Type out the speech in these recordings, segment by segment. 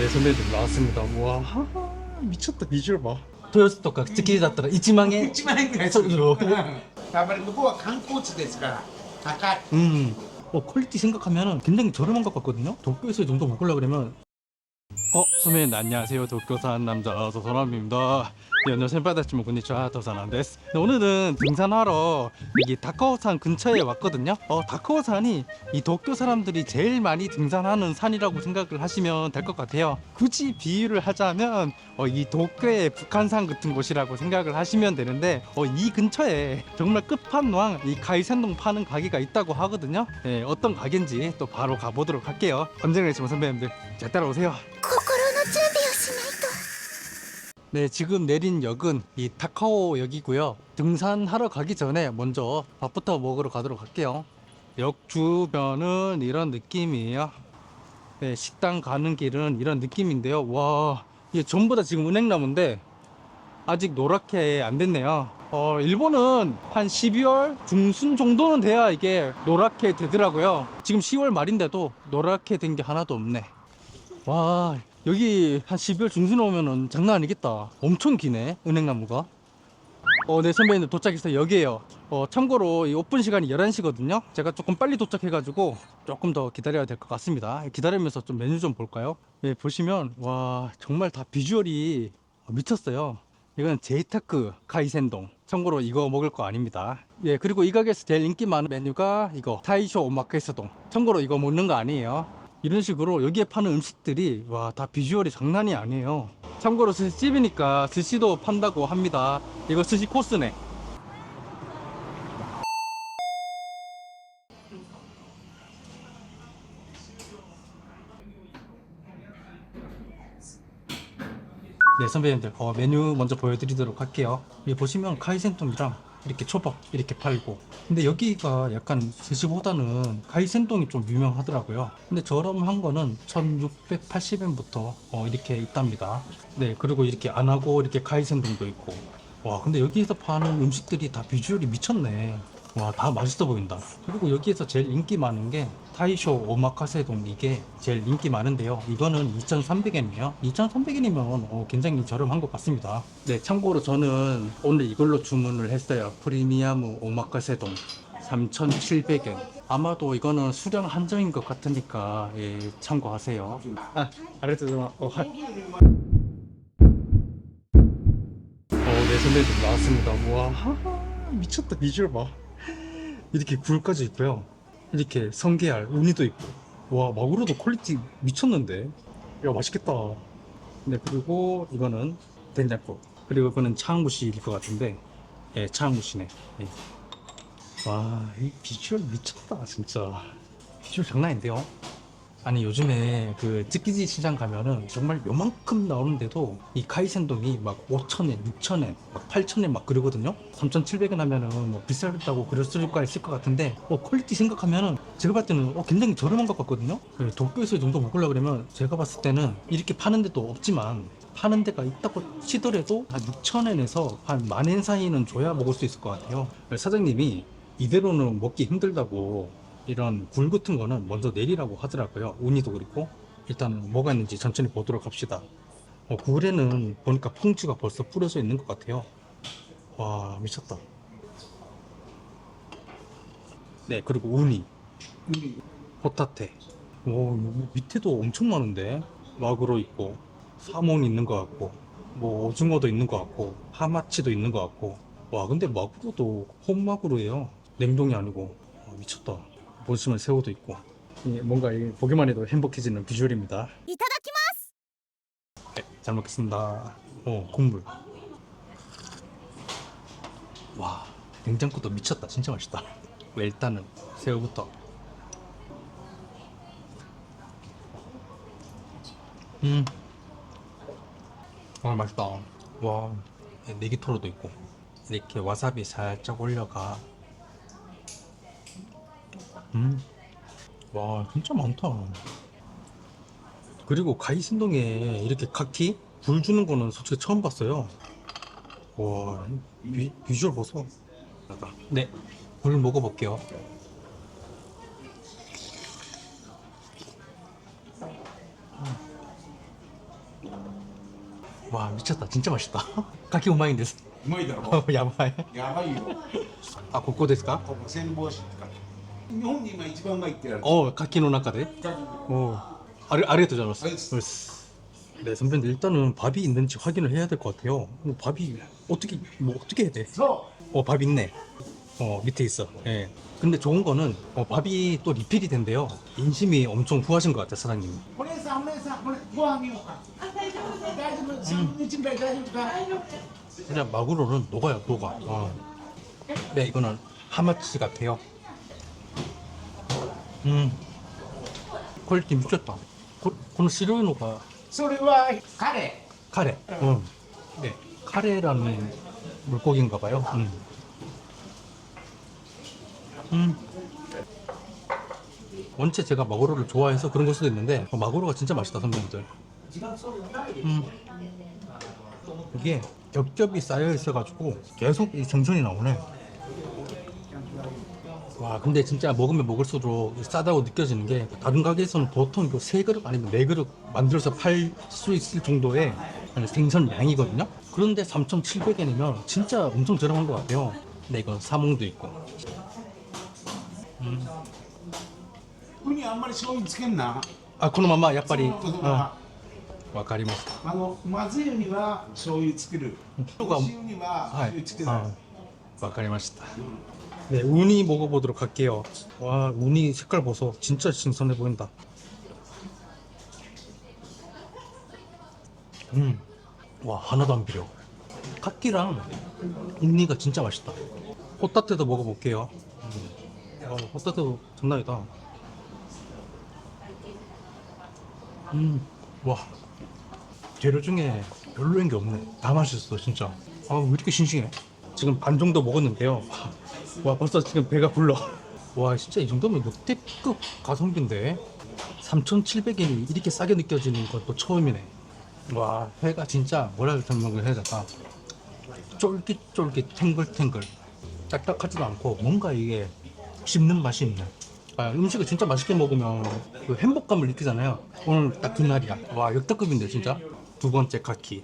네 선배님 나왔습니다. 와 미쳤다 비주얼 봐. 豊洲とか口切りだったら1万円1万円ぐらいそうでしょやっぱり向こうは観光地ですから高い 음. 어, 퀄리티 생각하면 굉장히 저렴한 것 같거든요. 도쿄에서 이 정도 먹으려 그러면 어, 선배님 안녕하세요. 도쿄 사는 남자 도사람입니다. 네, 안녕하세요. 빠다치모 군니치와 도사남데스. 네, 오늘은 등산하러 여기 다카오산 근처에 왔거든요. 어, 다카오산이 이 도쿄 사람들이 제일 많이 등산하는 산이라고 생각을 하시면 될 것 같아요. 굳이 비유를 하자면 어, 이 도쿄의 북한산 같은 곳이라고 생각을 하시면 되는데 어, 이 근처에 정말 끝판왕 이 가이센동 파는 가게가 있다고 하거든요. 네, 어떤 가게인지 또 바로 가보도록 할게요. 언제나 했지만 선배님들 잘 따라오세요. 네, 지금 내린 역은 이 타카오 역이고요. 등산하러 가기 전에 먼저 밥부터 먹으러 가도록 할게요. 역 주변은 이런 느낌이에요. 네, 식당 가는 길은 이런 느낌인데요. 와, 이게 전부 다 지금 은행나무인데 아직 노랗게 안 됐네요. 어, 일본은 한 12월 중순 정도는 돼야 이게 노랗게 되더라고요. 지금 10월 말인데도 노랗게 된 게 하나도 없네. 와 여기 한 12월 중순 오면은 장난 아니겠다. 엄청 기네 은행나무가. 어, 네 선배님 도착해서 여기에요. 어, 참고로 이 오픈 시간이 11시거든요. 제가 조금 빨리 도착해 가지고 조금 더 기다려야 될 것 같습니다. 기다리면서 좀 메뉴 좀 볼까요? 네 보시면 와 정말 다 비주얼이 미쳤어요. 이건 제이타크 카이센동. 참고로 이거 먹을 거 아닙니다. 예 그리고 이 가게에서 제일 인기 많은 메뉴가 이거 타이쇼 오마카세동. 참고로 이거 먹는 거 아니에요 이런 식으로 여기에 파는 음식들이 와 다 비주얼이 장난이 아니에요. 참고로 스시집이니까 스시도 판다고 합니다. 이거 스시 코스네. 네 선배님들 어, 메뉴 먼저 보여드리도록 할게요. 여기 보시면 카이센동이랑 이렇게 초밥 이렇게 팔고. 근데 여기가 약간 스시보다는 카이센동이 좀 유명하더라고요. 근데 저렴한 거는 1680엔부터 어, 이렇게 있답니다. 네 그리고 이렇게 안 하고 이렇게 카이센동도 있고. 와 근데 여기에서 파는 음식들이 다 비주얼이 미쳤네 와 다 맛있어 보인다. 그리고 여기에서 제일 인기 많은 게 타이쇼 오마카세 동. 이게 제일 인기 많은데요. 이거는 2,300엔이에요. 2,300엔이면 어, 굉장히 저렴한 것 같습니다. 네 참고로 저는 오늘 이걸로 주문을 했어요. 프리미엄 오마카세 동 3,700엔. 아마도 이거는 수량 한정인 것 같으니까 예, 참고하세요. 아 아리가토 어, 하... 어, 네 선배님 나왔습니다. 와. 미쳤다. 비주얼 봐. 이렇게 굴까지 있고요. 이렇게 성게알, 우니도 있고. 와 마구로도 퀄리티 미쳤는데. 야 맛있겠다. 네 그리고 이거는 된장국. 그리고 이거는 차항무시일 것 같은데. 예 차항무시네. 예. 와 이 비주얼 미쳤다 진짜. 비주얼 장난 아닌데요. 아니 요즘에 그 찌끼지 시장 가면은 정말 요만큼 나오는데도 이 카이센동이 막 5천엔, 6천엔, 막 8천엔 막 그러거든요. 3,700원 하면은 뭐 비싸다고 수가 있을 것 같은데 어 퀄리티 생각하면은 제가 봤을 때는 어 굉장히 저렴한 것 같거든요. 그 도쿄에서 이 정도 먹으려 그러면 제가 봤을 때는 이렇게 파는 데도 없지만 파는 데가 있다고 치더라도 한 6천엔에서 한 만엔 사이는 줘야 먹을 수 있을 것 같아요. 사장님이 이대로는 먹기 힘들다고 이런 굴 같은 거는 먼저 내리라고 하더라고요. 우니도 그렇고 일단 뭐가 있는지 천천히 보도록 합시다. 어, 굴에는 보니까 퐁치가 벌써 뿌려져 있는 것 같아요. 와 미쳤다. 네 그리고 우니, 호타테. 오 밑에도 엄청 많은데 마구로 있고 사몬 있는 것 같고 뭐 오징어도 있는 것 같고 하마치도 있는 것 같고 와 근데 마구로도 홈마구로예요. 냉동이 아니고 와, 미쳤다. 보시면 새우도 있고 뭔가 보기만 해도 행복해지는 비주얼입니다. 네, 잘 먹겠습니다. 오 국물. 와 냉장고도 미쳤다. 진짜 맛있다. 일단은 새우부터. 음. 정말 맛있다. 와 네 네기토로도 있고 이렇게 와사비 살짝 올려가 음. 와, 진짜 많다. 그리고 가이신동에 이렇게 카키 불 주는 거는 솔직히 처음 봤어요. 와, 비, 비주얼 보소. 네, 물 먹어볼게요. 와 미쳤다 진짜 맛있다 가키 오마인 데스 うまいだろ 야바이 やばいよ 아ここですかここ千帽子とか 日本で今一番うまいって言われて 어 가키の中で 오 아리 아리가토 잘랐어 알겠어. 네 선배님 일단은 밥이 있는지 확인을 해야 될 것 같아요 뭐 밥이 어떻게 뭐 어떻게 해야 돼? そ 어 밥 있네 어 밑에 있어 예 근데 좋은 거는 어, 밥이 또 리필이 된대요 인심이 엄청 후하신 것 같아 사장님 うお姉さんお姉さんこれご飯あげようか大丈夫大丈夫3分の1ぐらい大丈夫か 그냥 마구로는 녹아요 녹아 어. 네 이거는 하마치 같아요 음 퀄리티 미쳤다 고, この白いのがそれはカレ 카레 음. 네 카레라는 물고기인가 봐요 음. 음. 원체 제가 마구로를 좋아해서 그런 걸 수도 있는데 어, 마구로가 진짜 맛있다 선배님들 음. 이게 겹겹이 쌓여 있어가지고 계속 이 생선이 나오네 와 근데 진짜 먹으면 먹을수록 싸다고 느껴지는 게 다른 가게에서는 보통 이거 세 그릇 아니면 네 그릇 만들어서 팔 수 있을 정도의 생선 양이거든요 그런데 3,700엔이면 진짜 엄청 저렴한 것 같아요 근데 이건 사몽도 있고 ーウニあんまり醤油つけんな 아このままやっぱりそうそうあわかりますあのまずいウニは醤油つけるとか美味しいウニは醤油つけない、 아, わかりました. 네, 우니 먹어보도록 할게요. 와, 우니 색깔 보소. 진짜 신선해 보인다. 음, 와, 하나도 안 비려. 카키랑 우니가 진짜 맛있다. 호따테도 먹어볼게요. 음. 와, 호따테도 장난이다. 음, 와, 재료 중에 별로인 게 없네. 다 맛있어, 진짜. 아, 왜 이렇게 싱싱해? 지금 반 정도 먹었는데요. 와, 벌써 지금 배가 불러. 와, 진짜 이 정도면 역대급 가성비인데. 3,700엔이 이렇게 싸게 느껴지는 것도 처음이네. 와, 회가 진짜 뭐라 설명을 해야 될까? 쫄깃쫄깃, 탱글탱글. 딱딱하지도 않고 뭔가 이게 씹는 맛이 있네. 아, 음식을 진짜 맛있게 먹으면 그 행복감을 느끼잖아요. 오늘 딱 그 날이야. 와, 역대급인데 진짜. 두 번째 카키.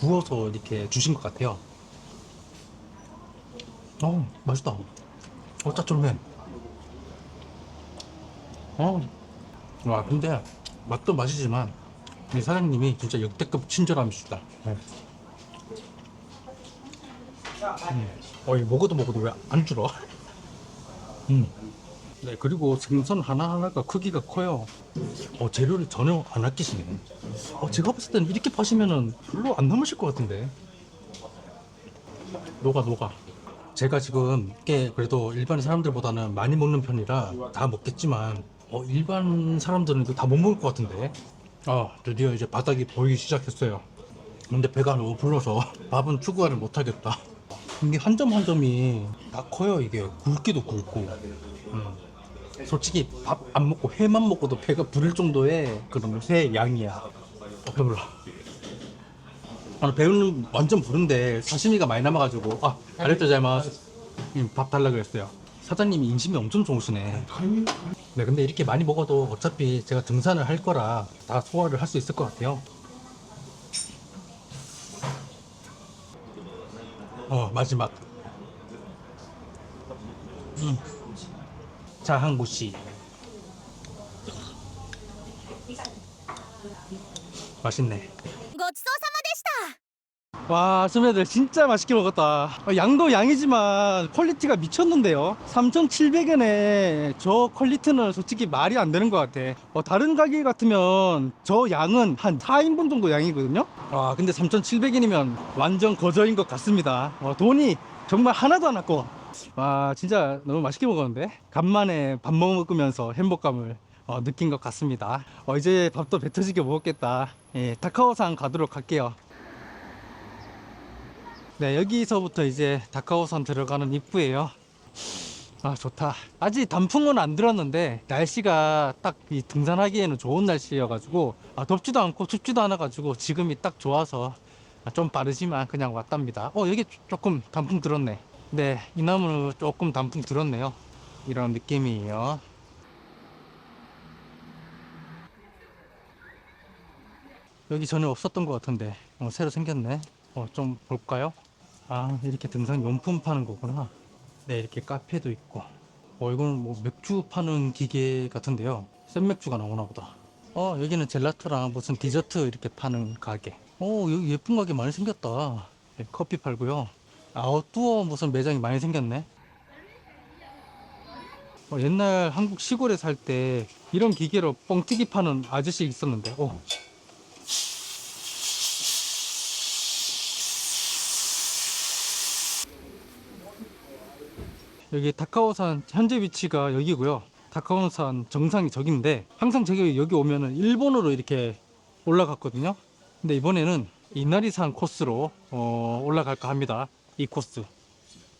구워서 이렇게 주신 것 같아요 어 맛있다 어 짭조름해 어와 근데 맛도 맛이지만 이 사장님이 진짜 역대급 친절함이시다 네. 음. 어, 이 먹어도 먹어도 왜 안 줄어? 음. 네, 그리고 생선 하나하나가 크기가 커요. 어, 재료를 전혀 안 아끼시네. 어, 제가 봤을 때는 이렇게 파시면은 별로 안 남으실 것 같은데. 녹아, 녹아. 제가 지금 꽤 그래도 일반 사람들보다는 많이 먹는 편이라 다 먹겠지만, 어, 일반 사람들은 다 못 먹을 것 같은데. 아, 드디어 이제 바닥이 보이기 시작했어요. 근데 배가 너무 불러서 밥은 추구하를 못하겠다. 이게 한 점 한 점이 다 커요, 이게. 굵기도 굵고. 음. 솔직히 밥 안 먹고 회만 먹고도 배가 부를 정도의 그런 회 양이야. 어, 배불러. 아, 배우는 완전 부른데 사시미가 많이 남아가지고 아 알려드자마스 밥 달라 그랬어요. 사장님이 인심이 엄청 좋으시네. 네, 근데 이렇게 많이 먹어도 어차피 제가 등산을 할 거라 다 소화를 할 수 있을 것 같아요. 어 마지막. 음. 자한 곳이. 맛있네. 와 스매들 진짜 맛있게 먹었다. 양도 양이지만 퀄리티가 미쳤는데요. 3,700엔에 저 퀄리티는 솔직히 말이 안 되는 것 같아. 어, 다른 가게 같으면 저 양은 한 4인분 정도 양이거든요. 와 근데 3,700엔이면 완전 거저인 것 같습니다. 어, 돈이 정말 하나도 안 아까워. 와, 진짜 너무 맛있게 먹었는데? 간만에 밥 먹으면서 행복감을 어, 느낀 것 같습니다. 어, 이제 밥도 배 터지게 먹었겠다. 예, 다카오산 가도록 할게요. 네, 여기서부터 이제 다카오산 들어가는 입구예요. 아, 좋다. 아직 단풍은 안 들었는데, 날씨가 딱 이 등산하기에는 좋은 날씨여가지고, 아, 덥지도 않고 춥지도 않아가지고, 지금이 딱 좋아서, 아, 좀 빠르지만 그냥 왔답니다. 어, 여기 조금 단풍 들었네. 네, 이 나무는 조금 단풍 들었네요. 이런 느낌이에요. 여기 전에 없었던 것 같은데, 어, 새로 생겼네. 어, 좀 볼까요? 아, 이렇게 등산 용품 파는 거구나. 네, 이렇게 카페도 있고. 어, 이거는 뭐 맥주 파는 기계 같은데요. 센 맥주가 나오나 보다. 어, 여기는 젤라토랑 무슨 디저트 이렇게 파는 가게. 어, 여기 예쁜 가게 많이 생겼다. 네, 커피 팔고요. 아웃도어 무슨 매장이 많이 생겼네. 어, 옛날 한국 시골에 살 때 이런 기계로 뻥튀기 파는 아저씨 있었는데. 어. 여기 다카오산 현재 위치가 여기고요. 다카오산 정상이 저긴데 항상 저기 여기 오면은 일본으로 이렇게 올라갔거든요. 근데 이번에는 이나리산 코스로 어, 올라갈까 합니다. 이 코스.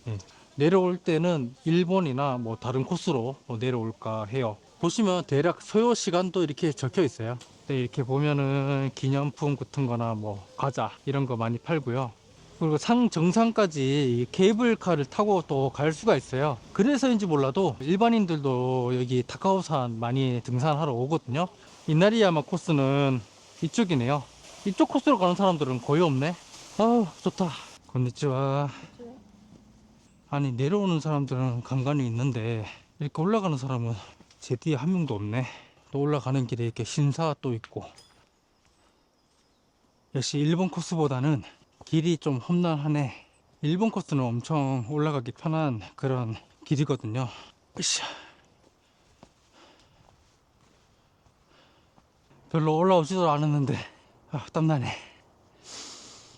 예. 내려올 때는 일본이나 뭐 다른 코스로 어, 내려올까 해요. 보시면 대략 소요 시간도 이렇게 적혀 있어요. 네, 이렇게 보면은 기념품 같은 거나 뭐 과자 이런 거 많이 팔고요. 그리고 상 정상까지 이 케이블카를 타고 또 갈 수가 있어요. 그래서인지 몰라도 일반인들도 여기 다카오산 많이 등산하러 오거든요. 이나리야마 코스는 이쪽이네요. 이쪽 코스로 가는 사람들은 거의 없네. 아우 좋다. 건니치와. 아니 내려오는 사람들은 간간히 있는데 이렇게 올라가는 사람은 제 뒤에 한 명도 없네. 또 올라가는 길에 이렇게 신사 또 있고. 역시 일본 코스보다는 길이 좀 험난하네. 일본 코스는 엄청 올라가기 편한 그런 길이거든요. 으쌰. 별로 올라오지도 않았는데, 아, 땀나네.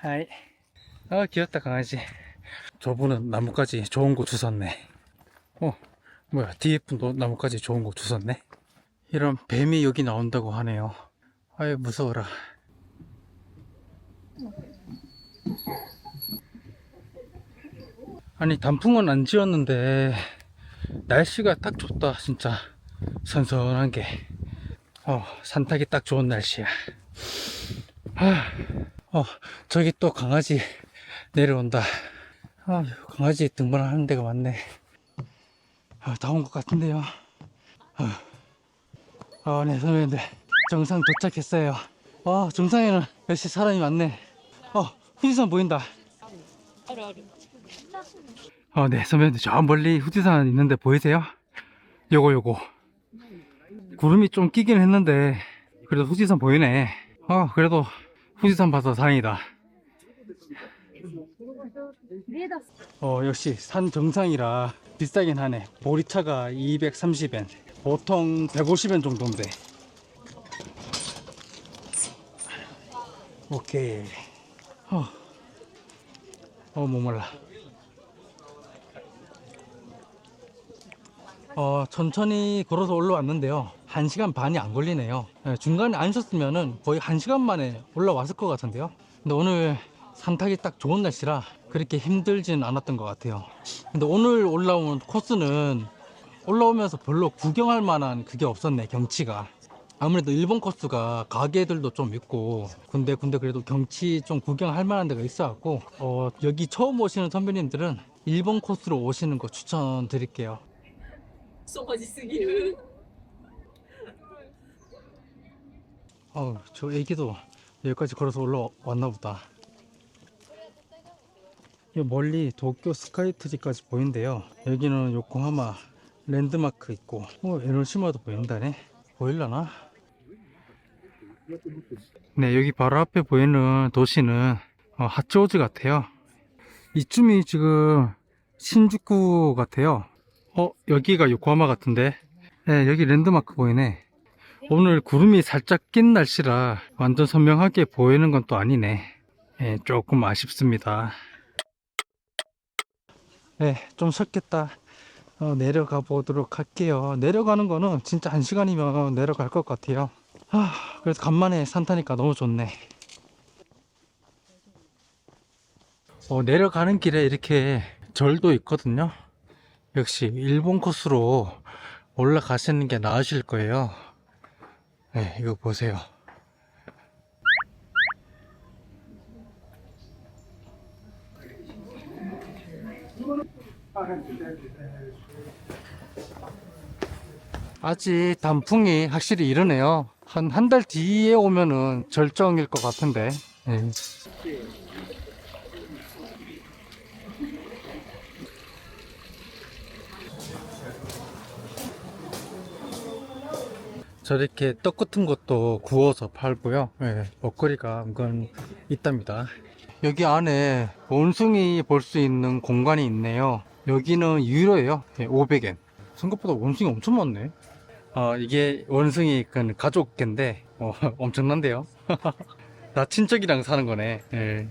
하이. 아, 귀엽다, 강아지. 저분은 나뭇가지 좋은 거 주웠네. 어, 뭐야, 뒤에 분도 나뭇가지 좋은 거 주웠네. 이런 뱀이 여기 나온다고 하네요. 아유, 무서워라. 아니, 단풍은 안 지었는데, 날씨가 딱 좋다, 진짜. 선선한 게. 어, 산타기 딱 좋은 날씨야. 아, 어, 저기 또 강아지 내려온다. 아, 강아지 등반하는 데가 많네. 아, 다 온 것 같은데요. 아, 아, 네, 선배님들. 정상 도착했어요. 와, 정상에는 역시 사람이 많네. 어, 후지산 보인다. 어, 네, 선배님들. 저 멀리 후지산 있는데 보이세요? 요거, 요거. 구름이 좀 끼긴 했는데, 그래도 후지산 보이네. 어, 그래도 후지산 봐서 다행이다. 어, 역시 산 정상이라 비싸긴 하네. 보리차가 230엔. 보통 150엔 정도인데. 오케이. 어, 어, 목말라. 어, 천천히 걸어서 올라왔는데요. 1시간 반이 안 걸리네요. 예, 중간에 안 쉬었으면은 거의 1시간 만에 올라왔을 것 같은데요. 근데 오늘 산 타기 딱 좋은 날씨라 그렇게 힘들진 않았던 것 같아요. 근데 오늘 올라온 코스는 올라오면서 별로 구경할 만한 그게 없었네, 경치가. 아무래도 일본 코스가 가게들도 좀 있고 근데 근데 그래도 경치 좀 구경할 만한 데가 있어 갖고 어, 여기 처음 오시는 선배님들은 일본 코스로 오시는 거 추천드릴게요. 아우 저 애기도 여기까지 걸어서 올라왔나 보다. 멀리 도쿄 스카이트리까지 보인대요. 여기는 요코하마 랜드마크 있고 어, 에노시마도 보인다네. 보일라나? 네 여기 바로 앞에 보이는 도시는 어, 하초즈 같아요. 이쯤이 지금 신주쿠 같아요. 어 여기가 요코하마 같은데? 네 여기 랜드마크 보이네. 오늘 구름이 살짝 낀 날씨라 완전 선명하게 보이는 건 또 아니네. 네, 조금 아쉽습니다. 네, 좀 섰겠다. 어, 내려가 보도록 할게요. 내려가는 거는 진짜 한 시간이면 내려갈 것 같아요. 아, 그래서 간만에 산 타니까 너무 좋네. 어, 내려가는 길에 이렇게 절도 있거든요. 역시 일본 코스로 올라가시는 게 나으실 거예요. 네, 이거 보세요. 아직 단풍이 확실히 이르네요. 한 한 달 뒤에 오면은 절정일 것 같은데. 네. 저렇게 떡 같은 것도 구워서 팔고요. 예, 먹거리가 은근 있답니다. 여기 안에 원숭이 볼 수 있는 공간이 있네요. 여기는 유료예요. 예, 500엔. 생각보다 원숭이 엄청 많네. 어, 이게 원숭이 그 가족 갠데 어, 엄청난데요. 나 친척이랑 사는 거네. 예.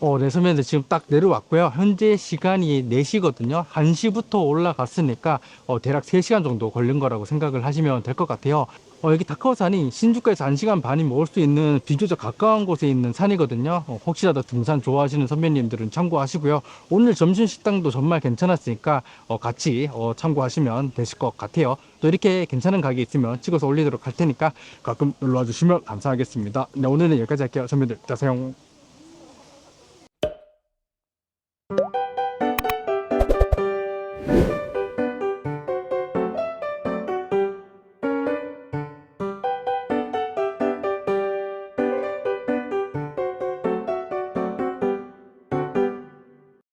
어, 네, 선배님들 지금 딱 내려왔고요. 현재 시간이 4시거든요. 1시부터 올라갔으니까, 어, 대략 3시간 정도 걸린 거라고 생각을 하시면 될 것 같아요. 어, 여기 다카오산이 신주가에서 1시간 반이면 올 수 있는 비교적 가까운 곳에 있는 산이거든요. 어, 혹시라도 등산 좋아하시는 선배님들은 참고하시고요. 오늘 점심 식당도 정말 괜찮았으니까, 어, 같이, 어, 참고하시면 되실 것 같아요. 또 이렇게 괜찮은 가게 있으면 찍어서 올리도록 할 테니까 가끔 놀러와 주시면 감사하겠습니다. 네, 오늘은 여기까지 할게요. 선배님들, 자세요.